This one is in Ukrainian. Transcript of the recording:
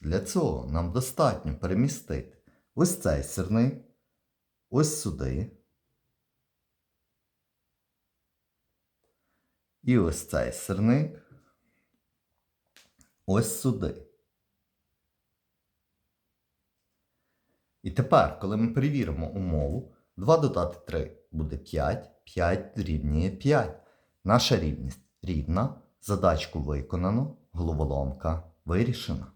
Для цього нам достатньо перемістити ось цей сірник, ось сюди. І ось цей сирник ось сюди. І тепер, коли ми перевіримо умову, 2 додати 3 буде 5, 5 дорівнює 5. Наша рівність рівна, задачку виконано, головоломка вирішена.